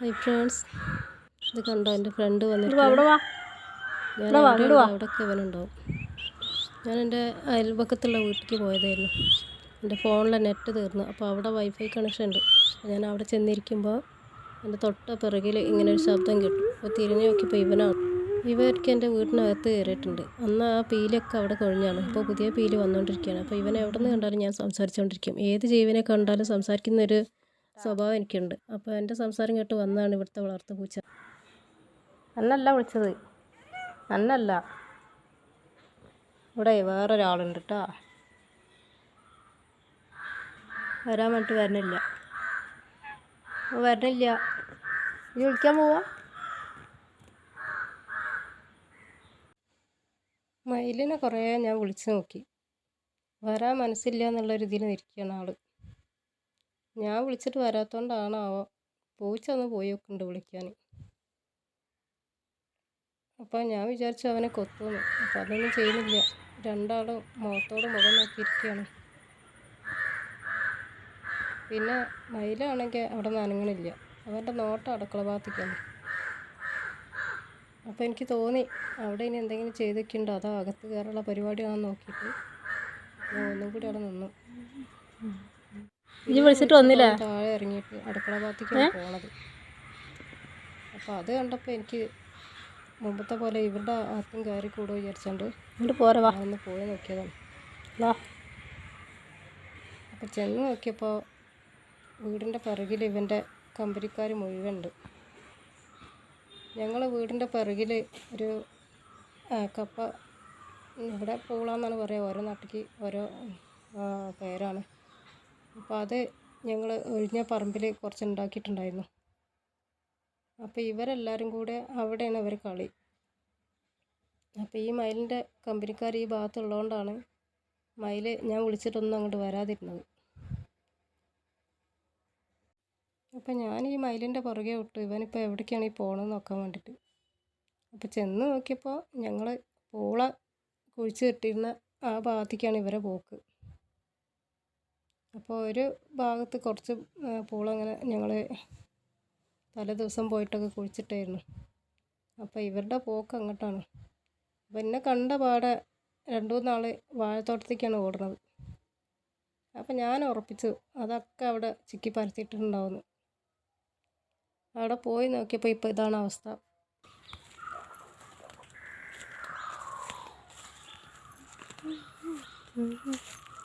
Hi friends ഇത് കണ്ടോ എന്റെ ഫ്രണ്ട് വന്നിട്ട് ഞാൻ. അവിടെയൊക്കെ ഇവനുണ്ടാവും. ഞാൻ എന്റെ അയൽപക്കത്തുള്ള വീട്ടിലേക്ക് പോയതായിരുന്നു. എന്റെ ഫോണിലെ നെറ്റ് തീർന്നു. അപ്പോൾ അവിടെ വൈഫൈ കണക്ഷൻ ഉണ്ട്. ഞാൻ അവിടെ ചെന്നിരിക്കുമ്പോൾ എന്റെ തൊട്ട പിറകിൽ ഇങ്ങനെ ഒരു ശബ്ദം കിട്ടും. അപ്പോൾ തിരിഞ്ഞു നോക്കിയപ്പോൾ ഇവനാണ്. ഇവർക്ക് എന്റെ വീട്ടിനകത്ത് കയറിയിട്ടുണ്ട്. അന്ന് ആ പീലൊക്കെ അവിടെ കൊഴിഞ്ഞാണ്. ഇപ്പോൾ പുതിയ പീൽ വന്നുകൊണ്ടിരിക്കുകയാണ്. അപ്പോൾ ഇവനെ എവിടെ നിന്ന് കണ്ടാലും ഞാൻ സംസാരിച്ചുകൊണ്ടിരിക്കും. ഏത് ജീവനെ കണ്ടാലും സംസാരിക്കുന്ന ഒരു സ്വഭാവം എനിക്കുണ്ട്. അപ്പോൾ എന്റെ സംസാരം കേട്ട് വന്നതാണ് ഇവിടുത്തെ വളർത്തു പൂച്ച. അന്നല്ല വിളിച്ചത്. അന്നല്ല. ഇവിടെ വേറൊരാളുണ്ട് കേട്ടോ വരാൻ വേണ്ടിട്ട് വരണില്ല. വരണില്ല. ഇനി വിളിക്കാൻ പോവാ. മയിലിനെ കുറേ ഞാൻ വിളിച്ചു നോക്കി. വരാൻ മനസ്സില്ല എന്നുള്ളൊരു ഇതിൽ ഇരിക്കുകയാണ് ആൾ. ഞാൻ വിളിച്ചിട്ട് വരാത്തോണ്ടാണാവോ പൂച്ച ഒന്ന് പോയി വിളിക്കാൻ അപ്പോൾ ഞാൻ വിചാരിച്ചു അവനെ കൊത്തുന്നു. അപ്പോൾ അതൊന്നും ചെയ്യുന്നില്ല. രണ്ടാളും മുഖത്തോട് മുഖം നോക്കിയിരിക്കുകയാണ് പിന്നെ മയിലാണെങ്കിൽ അവിടെ നിന്ന് അനങ്ങണില്ല അവന്റെ നോട്ടം അടുക്കള ഭാഗത്തേക്കാണ്. അപ്പോൾ എനിക്ക് തോന്നി അവിടെ ഇനി എന്തെങ്കിലും ചെയ്തൊക്കെയുണ്ടോ? അതോ അകത്ത് കയറാനുള്ള പരിപാടിയാണെന്ന് നോക്കിയിട്ട് ഞാൻ ഒന്നും കൂടി അവിടെ നിന്നു. ഇനി വിളിച്ചിട്ട് വന്നില്ല? താഴെ ഇറങ്ങിയിട്ട് അടുക്കള ഭാഗത്തേക്കാണ് പോണത്. അപ്പോൾ അത് കണ്ടപ്പോൾ എനിക്ക് മുമ്പത്തെ പോലെ ഇവരുടെ ആർക്കും കയറി കൂടുക വിചാരിച്ചുകൊണ്ട് ഇങ്ങോട്ട് പോരെ വാ. ഒന്ന് പോയി നോക്കിയതാണ്. വാ. അപ്പോൾ ചെന്ന് നോക്കിയപ്പോൾ വീടിന്റെ പിറകിൽ ഇവന്റെ കമ്പനിക്കാർ മുഴുവനുണ്ട്. ഞങ്ങൾ വീടിന്റെ പിറകിൽ ഒരു കപ്പ ഇവിടെ പൂളാന്നാണ് പറയുക ഓരോ നാട്ടിലേക്ക് ഓരോ പേരാണ്. അപ്പോൾ അത് ഞങ്ങൾ ഒഴിഞ്ഞ പറമ്പിൽ കുറച്ച് ഉണ്ടാക്കിയിട്ടുണ്ടായിരുന്നു അപ്പോൾ ഇവരെല്ലാവരും കൂടെ അവിടെയാണ് ഇവർ കളി. അപ്പോൾ ഈ മയിലിന്റെ കമ്പനിക്കാർ ഈ ഭാഗത്തുള്ളതുകൊണ്ടാണ് മയിൽ ഞാൻ വിളിച്ചിട്ടൊന്നും അങ്ങോട്ട് വരാതിരുന്നത്. അപ്പോൾ ഞാൻ ഈ മയിലിന്റെ പുറകെ വിട്ടു. ഇവനിപ്പോൾ എവിടേക്കാണ് ഈ പോകണമെന്ന് നോക്കാൻ വേണ്ടിയിട്ട് അപ്പോൾ ചെന്ന് നോക്കിയപ്പോൾ ഞങ്ങൾ പൂള കുഴിച്ച് കെട്ടിയിരുന്ന ആ ഭാഗത്തേക്കാണ് ഇവരെ പോക്ക്. അപ്പോൾ ഒരു ഭാഗത്ത് കുറച്ച് പൂളങ്ങനെ പൂള ഞങ്ങൾ തലേ ദിവസം പോയിട്ടൊക്കെ കുഴിച്ചിട്ടായിരുന്നു. അപ്പോൾ ഇവരുടെ പോക്ക് അങ്ങോട്ടാണ്. അപ്പോൾ എന്നെ കണ്ട പാടെ രണ്ടു മൂന്നാൾ വാഴത്തോട്ടത്തേക്കാണ് ഓടുന്നത്. അപ്പോൾ ഞാൻ ഉറപ്പിച്ചു അതൊക്കെ അവിടെ ചിക്കി പരത്തിയിട്ടുണ്ടാവുന്നു. അവിടെ പോയി നോക്കിയപ്പോൾ ഇപ്പോൾ ഇതാണ് അവസ്ഥ.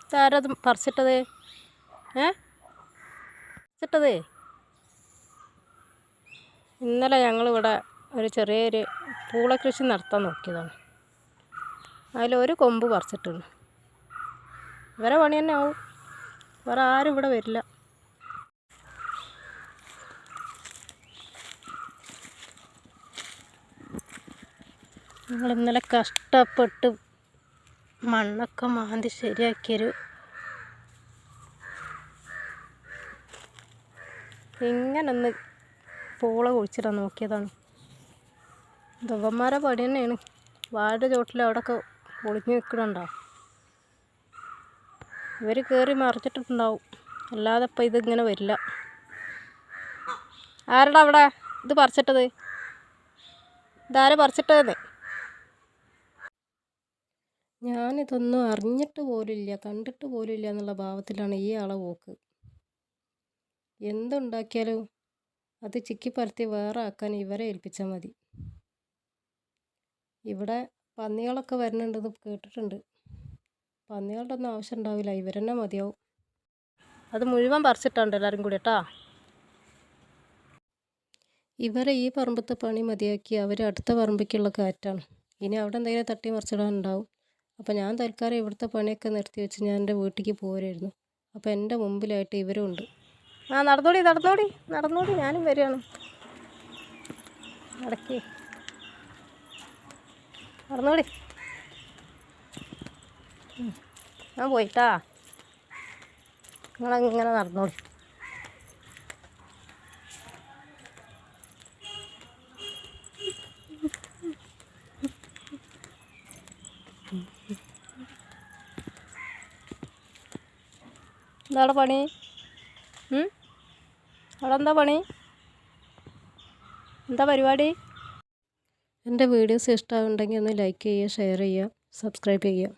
ഇതാരത് പറിച്ചിട്ടത്? ഏ? ഇന്നലെ ഞങ്ങളിവിടെ ഒരു ചെറിയൊരു പൂള കൃഷി നടത്താൻ നോക്കിയതാണ്. അതിലൊരു കൊമ്പ് പറിച്ചിട്ടുണ്ട്. ഇവരെ പണി തന്നെ ആവും. വേറെ ആരും ഇവിടെ വരില്ല. ഞങ്ങൾ ഇന്നലെ കഷ്ടപ്പെട്ട് മണ്ണൊക്കെ മാന്തി ശരിയാക്കിയൊരു ഇങ്ങനൊന്ന് പൂള കുഴിച്ചിടാൻ നോക്കിയതാണ്. ദവന്മാരെ പണി തന്നെയാണ്. വാഴ ചോട്ടിൽ അവിടെയൊക്കെ പൊളിഞ്ഞ് നിൽക്കണുണ്ടോ ഇവർ കയറി മറിച്ചിട്ടുണ്ടാവും അല്ലാതെ ഇപ്പം ഇതിങ്ങനെ വരില്ല. ആരടാ അവിടെ? ഇത് പറിച്ചിട്ടത്? ഇതാരെ പറിച്ചിട്ടതെന്നേ? ഞാനിതൊന്നും അറിഞ്ഞിട്ട് പോലുമില്ല കണ്ടിട്ട് പോലുമില്ല എന്നുള്ള ഭാവത്തിലാണ് ഈ ആളെ പോക്ക്. എന്തുണ്ടാക്കിയാലും അത് ചിക്കി പരത്തി വേറെ ആക്കാൻ ഇവരെ ഏൽപ്പിച്ചാൽ മതി. ഇവിടെ പന്നികളൊക്കെ വരുന്നുണ്ടെന്ന് കേട്ടിട്ടുണ്ട്. പന്നികളുടെ ഒന്നും ആവശ്യം ഉണ്ടാവില്ല ഇവരെന്നെ മതിയാവും. അത് മുഴുവൻ പറിച്ചിട്ടുണ്ട് എല്ലാവരും കൂടി കേട്ടോ? ഇവരെ ഈ പറമ്പത്തെ പണി മതിയാക്കി അവർ അടുത്ത പറമ്പിക്കുള്ള കാറ്റാണ്. ഇനി അവിടെ എന്തെങ്കിലും തട്ടി മറിച്ചിടാനുണ്ടാവും. അപ്പോൾ ഞാൻ തൽക്കാലം ഇവിടുത്തെ പണിയൊക്കെ നിർത്തി വെച്ച് ഞാൻ എന്റെ വീട്ടിലേക്ക് പോരായിരുന്നു അപ്പോൾ എന്റെ മുമ്പിലായിട്ട് ഇവരും ഉണ്ട്. ആ നടന്നോടി നടന്നോടി നടന്നോടി. ഞാനും വരികയാണ്. നടക്കി. നടന്നോടി. ഞാൻ പോയിട്ടാ. നിങ്ങളങ്ങനെ നടന്നോളി. എന്താണ് പണി? അവിടെ എന്താ പണി? എന്താ പരിപാടി? എന്റെ വീഡിയോസ് ഇഷ്ടമാവുണ്ടെങ്കിൽ ഒന്ന് ലൈക്ക് ചെയ്യുക ഷെയർ ചെയ്യുക സബ്സ്ക്രൈബ് ചെയ്യുക.